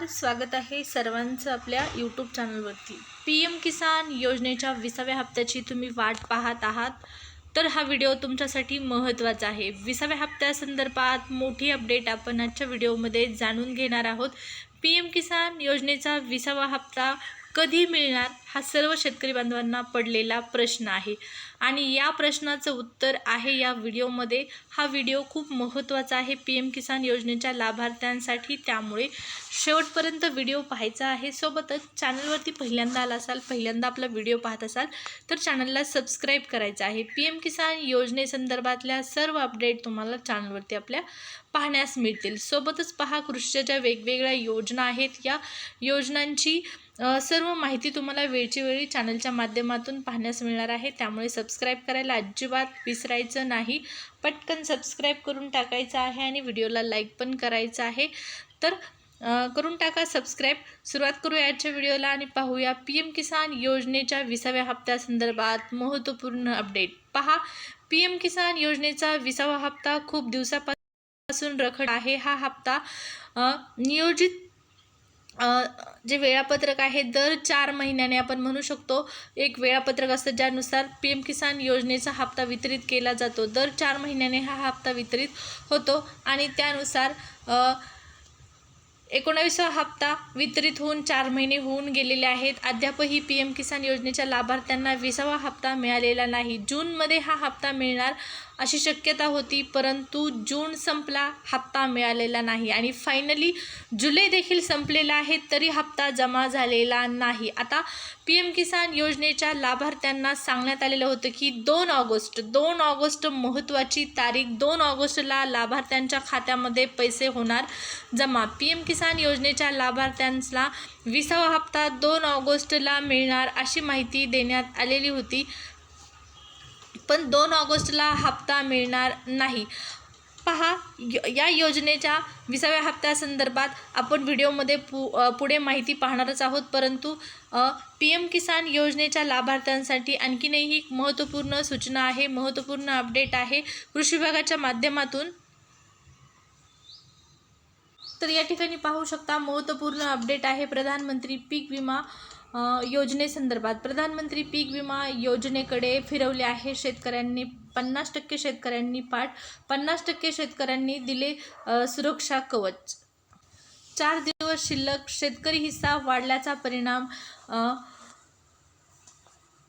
तर स्वागत आहे सर्वांचं आपल्या यूट्यूब चॅनलवरती पी एम किसान योजनेच्या विसाव्या हप्त्याची तुम्ही वाट पाहत आहात. तर हा व्हिडिओ तुमच्यासाठी महत्त्वाचा आहे. विसाव्या हप्त्यासंदर्भात मोठी अपडेट आपण आजच्या व्हिडिओमध्ये जाणून घेणार आहोत. पी एम किसान योजनेचा विसावा हप्ता कधी मिळणार? हा सर्व शेतकरी बांधवांना पडलेला प्रश्न आहे. आणि या प्रश्नाचं उत्तर आहे या व्हिडिओमध्ये. हा व्हिडिओ खूप महत्त्वाचा आहे. पी एम किसान योजनेच्या लाभार्थ्यांसाठी त्यामुळे शेवटपर्यंत व्हिडिओ पाहायचा आहे. सोबतच चॅनलवरती पहिल्यांदा आला असाल पहिल्यांदा आपला व्हिडिओ पाहत असाल तर चॅनलला सबस्क्राईब करायचं आहे. पी एम किसान योजनेसंदर्भातल्या सर्व अपडेट तुम्हाला चॅनलवरती आपल्या पाहण्यास मिळतील. सोबतच पहा कृषीच्या ज्या वेगवेगळ्या योजना आहेत या योजनांची सर्व माहिती तुम्हाला वेळची वेळी चॅनलच्या माध्यमातून पाहण्यास मिळणार आहे. त्यामुळे सबस्क्राईब करायला अजिबात विसरायचं नाही. पटकन सबस्क्राईब करून टाकायचं आहे आणि व्हिडिओला लाईक पण करायचं आहे. तर करून टाका सबस्क्राईब सुरुवात करूया आजच्या व्हिडिओला आणि पाहूया पी एम किसान योजनेच्या विसाव्या हप्त्यासंदर्भात महत्त्वपूर्ण अपडेट पहा पी एम किसान योजनेचा विसावा हप्ता खूप दिवसापासून रखड आहे. हा हप्ता नियोजित जे वेळापत्रक आहे दर चार महिन्याने आपण म्हणू शकतो एक वेळापत्रक असतं ज्यानुसार पी एम किसान योजनेचा हप्ता वितरित केला जातो. दर चार महिन्याने हा हप्ता वितरित होतो आणि त्यानुसार अ, एकोणावीसवा हप्ता वितरित होऊन चार महिने होऊन गेलेले आहेत. अद्यापही पी एम किसान योजनेच्या लाभार्थ्यांना विसावा हप्ता मिळालेला नाही. जूनमध्ये हा हप्ता मिळणार अशी शक्यता होती परंतु जून संपला हप्ता मिळालेला नाही. आणि फायनली जुलै देखील संपलेला आहे तरी हप्ता जमा झालेला नाही. आता पी एम किसान योजनेच्या लाभार्थ्यांना सांगण्यात आलेलं होतं की दोन ऑगस्ट दोन ऑगस्ट महत्त्वाची तारीख दोन ऑगस्टला लाभार्थ्यांच्या खात्यामध्ये पैसे होणार जमा. पी एम किसान योजनेच्या लाभार्थ्यांना विसावा हप्ता दोन ऑगस्टला मिळणार अशी माहिती देण्यात आलेली होती. पण दोन ऑगस्टला हप्ता मिळणार नाही. पहा य- या योजनेच्या विसाव्या हप्त्यासंदर्भात आपण व्हिडिओमध्ये पु पुढे माहिती पाहणारच आहोत. परंतु पी एम किसान योजनेच्या लाभार्थ्यांसाठी आणखीनही एक महत्त्वपूर्ण सूचना आहे महत्त्वपूर्ण अपडेट आहे. कृषी विभागाच्या माध्यमातून तर या ठिकाणी पाहू शकता महत्त्वपूर्ण अपडेट आहे. प्रधानमंत्री पीक विमा योजनेसंदर्भात प्रधानमंत्री पीक विमा योजनेकडे फिरवले आहे. शेतकऱ्यांनी पन्नास टक्के शेतकऱ्यांनी पाठ पन्नास टक्के शेतकऱ्यांनी दिले सुरक्षा कवच. चार दिवस शिल्लक शेतकरी हिस्सा वाढल्याचा परिणाम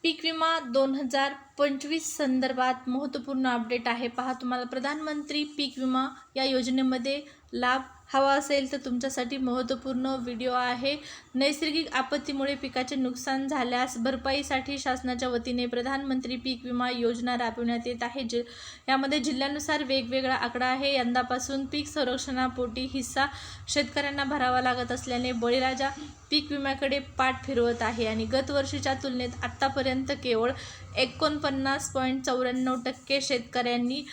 पीक विमा दोन हजार पंचवीस संदर्भात महत्त्वपूर्ण अपडेट आहे. पहा तुम्हाला प्रधानमंत्री पीक विमा या योजनेमध्ये लाभ हवा असेल तर तुमच्यासाठी महत्त्वपूर्ण व्हिडिओ आहे. नैसर्गिक आपत्तीमुळे पिकाचे नुकसान झाल्यास भरपाईसाठी शासनाच्या वतीने प्रधानमंत्री पीक विमा योजना राबविण्यात येत आहे. जि यामध्ये जिल्ह्यानुसार वेगवेगळा आकडा आहे. यंदापासून पीक संरक्षणापोटी हिस्सा शेतकऱ्यांना भरावा लागत असल्याने बळीराजा पीक विम्याकडे पाठ फिरवत आहे आणि गत वर्षीच्या तुलनेत आत्तापर्यंत केवळ एकोणपन्नास पॉईंट चौऱ्याण्णव टक्के शेतकऱ्यांनी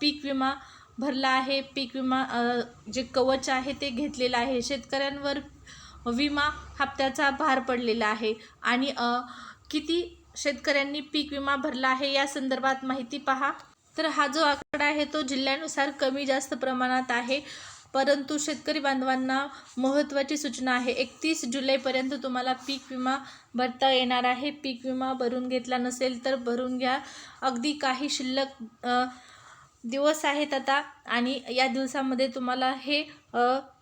पीक विमा भरला आहे पीक विमा जे कवच आहे ते घेतलेलं आहे. शेतकऱ्यांवर विमा हप्त्याचा भार पडलेला आहे. आणि किती शेतकऱ्यांनी पीक विमा भरला आहे या संदर्भात माहिती पहा. तर हा जो आकडा आहे तो जिल्ह्यानुसार कमी जास्त प्रमाणात आहे. परंतु शेतकरी बांधवांना महत्त्वाची सूचना आहे. एकतीस जुलैपर्यंत तुम्हाला पीक विमा भरता येणार आहे. पीक विमा भरून घेतला नसेल तर भरून घ्या. अगदी काही शिल्लक दिवस आहेत आता आणि या दिवसामध्ये तुम्हाला हे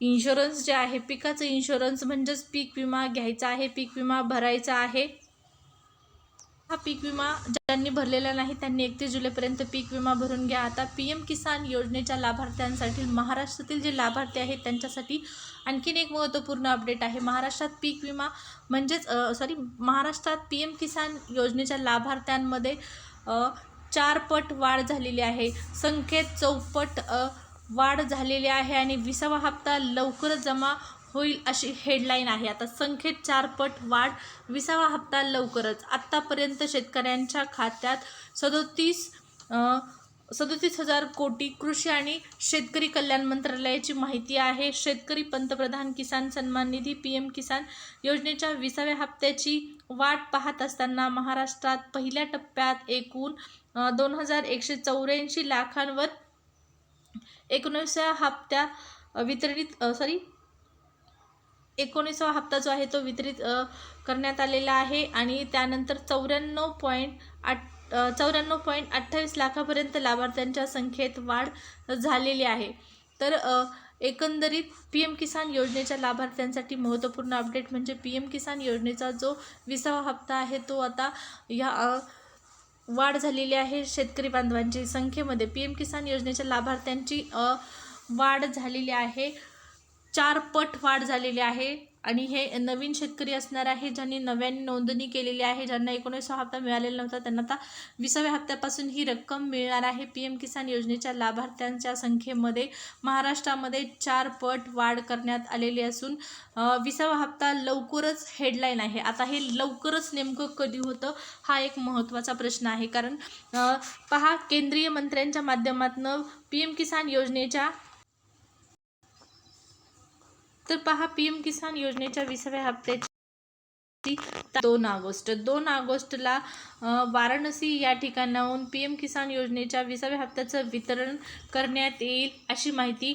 इन्शुरन्स जे आहे पिकाचं इन्शुरन्स म्हणजेच पीक विमा घ्यायचा आहे पीक विमा भरायचा आहे. हा पीक विमा ज्यांनी भरलेला नाही त्यांनी एकतीस जुलैपर्यंत पीक विमा भरून घ्या. आता पी एम किसान योजनेच्या लाभार्थ्यांसाठी महाराष्ट्रातील जे लाभार्थी आहेत त्यांच्यासाठी आणखीन एक महत्त्वपूर्ण अपडेट आहे. महाराष्ट्रात पीक विमा म्हणजेच सॉरी महाराष्ट्रात पी एम किसान योजनेच्या लाभार्थ्यांमध्ये चार पट वाढ झालेली आहे. संख्येत चौपट वाढ झालेली आहे आणि विसावा हप्ता लवकर जमा होईल अशी हेडलाईन आहे. आता संख्येत चारपट वाढ विसावा हप्ता लवकरच. आत्तापर्यंत शेतकऱ्यांच्या खात्यात सदोतीस सदोतीस हजार कोटी कृषी आणि शेतकरी कल्याण मंत्रालयाची माहिती आहे. शेतकरी पंतप्रधान किसान सन्मान निधी पी एम किसान योजनेच्या विसाव्या हप्त्याची वाट पाहत असताना महाराष्ट्रात पहिल्या टप्प्यात एकूण दोन हजार एकशे चौऱ्याऐंशी लाखांवर एकोणीसव्या हप्त्या वितरित सॉरी एकोणीसावा हप्ता जो आहे तो वितरित करण्यात आलेला आहे आणि त्यानंतर चौऱ्याण्णव पॉईंट आठ चौऱ्याण्णव पॉईंट अठ्ठावीस लाखापर्यंत लाभार्थ्यांच्या संख्येत वाढ झालेली आहे. तर एकंदरीत पी एम किसान योजनेच्या लाभार्थ्यांसाठी महत्त्वपूर्ण अपडेट म्हणजे पी एम किसान योजनेचा जो विसावा हप्ता आहे तो आता या वाढ झालेली आहे शेतकरी बांधवांची संख्येमध्ये. पी एम किसान योजनेच्या लाभार्थ्यांची वाढ झालेली आहे. चार पट वाढ झालेली आहे. आणि हे नवीन शेतकरी असणार आहे ज्यांनी नव्याने नोंदणी केलेली आहे ज्यांना एकोणीसवा हप्ता मिळालेला नव्हता त्यांना आता विसाव्या हप्त्यापासून ही रक्कम मिळणार आहे. पी एम किसान योजनेच्या लाभार्थ्यांच्या संख्येमध्ये महाराष्ट्रामध्ये चार पट वाढ करण्यात आलेली असून विसावा हप्ता लवकरच हेडलाईन आहे. आता हे लवकरच नेमकं कधी होतं हा एक महत्त्वाचा प्रश्न आहे. कारण पहा केंद्रीय मंत्र्यांच्या माध्यमातून पी एम किसान योजनेच्या तर पहा पी एम किसान योजनेच्या विसाव्या हप्त्याची दोन ऑगस्ट. दोन ऑगस्टला वाराणसी या ठिकाणाहून पी एम किसान योजनेच्या विसाव्या हप्त्याचं वितरण करण्यात येईल अशी माहिती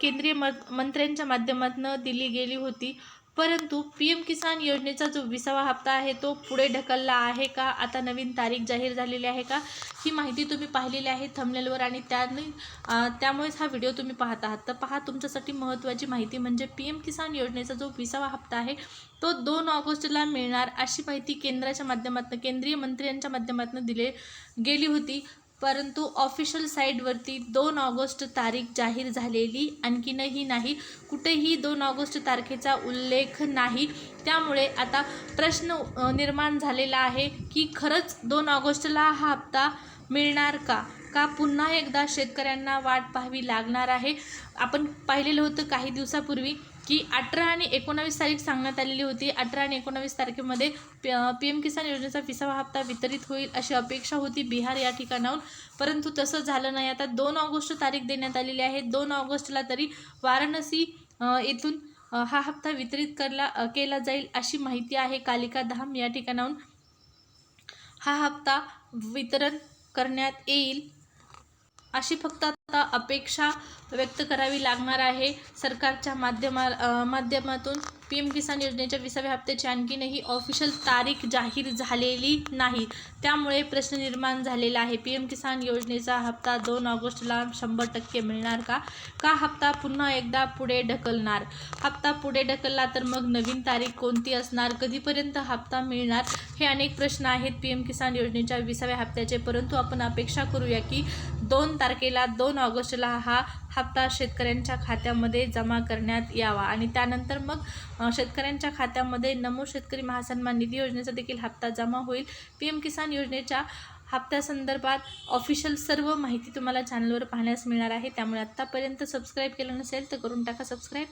केंद्रीय म मंत्र्यांच्या माध्यमातून दिली गेली होती. परंतु पी एम किसान योजनेचा जो विसावा हप्ता आहे तो पुढे ढकलला आहे का? आता नवीन तारीख जाहीर झालेली आहे का? ही माहिती तुम्ही पाहिलेली आहे थंबनेलवर आणि त्याने त्यामुळेच हा व्हिडिओ तुम्ही पाहत आहात. तर पहा तुमच्यासाठी महत्त्वाची माहिती म्हणजे पी एम किसान योजनेचा जो विसावा हप्ता आहे तो दोन ऑगस्टला मिळणार अशी माहिती केंद्राच्या माध्यमातून केंद्रीय मंत्र्यांच्या माध्यमातून दिले गेली होती. परंतु ऑफिशियल साईटवरती दोन ऑगस्ट तारीख जाहीर झालेली आणखीनही नाही. कुठेही दोन ऑगस्ट तारखेचा उल्लेख नाही. त्यामुळे आता प्रश्न निर्माण झालेला आहे की खरंच दोन ऑगस्टला हा हप्ता मिळणार का? का पुन्हा एकदा शेतकऱ्यांना वाट पाहावी लागणार आहे? आपण पाहिलेलं होतं काही दिवसापूर्वी की अठरा आणि एकोणावीस तारीख सांगण्यात आलेली होती. अठरा आणि एकोणावीस तारखेमध्ये पी पी एम किसान योजनेचा विसावा हप्ता वितरित होईल अशी अपेक्षा होती बिहार या ठिकाणाहून. परंतु तसं झालं नाही. आता दोन ऑगस्ट तारीख देण्यात आलेली आहे. दोन ऑगस्टला तरी वाराणसी येथून हा हप्ता वितरित करला केला जाईल अशी माहिती आहे. कालिका धाम या ठिकाणाहून हा हप्ता वितरण करण्यात येईल अशी फक्त अपेक्षा व्यक्त करावी लागणार आहे. सरकारच्या माध्यमा माध्यमातून पी एम किसान योजनेच्या विसाव्या हप्त्याची आणखीनही ऑफिशियल तारीख जाहीर झालेली नाही. त्यामुळे प्रश्न निर्माण झालेला आहे. पी एम किसान योजनेचा हप्ता दोन ऑगस्टला शंभर टक्के मिळणार का? का हप्ता पुन्हा एकदा पुढे ढकलणार? हप्ता पुढे ढकलला तर मग नवीन तारीख कोणती असणार? कधीपर्यंत हप्ता मिळणार? हे अनेक प्रश्न आहेत पी एम किसान योजनेच्या विसाव्या हप्त्याचे. परंतु आपण अपेक्षा करूया की दोन तारखेला दोन ऑगस्टला हा हप्ता शेतकऱ्यांच्या खात्यामध्ये जमा करण्यात यावा आणि त्यानंतर मग शेतकऱ्यांच्या खात्यामध्ये नमो शेतकरी महासन्मान निधी योजनेचा देखील हप्ता जमा होईल. पी एम किसान योजनेच्या हप्त्यासंदर्भात ऑफिशियल सर्व माहिती तुम्हाला चॅनलवर पाहण्यास मिळणार आहे. त्यामुळे आत्तापर्यंत सबस्क्राईब केलं नसेल तर करून टाका सबस्क्राईब.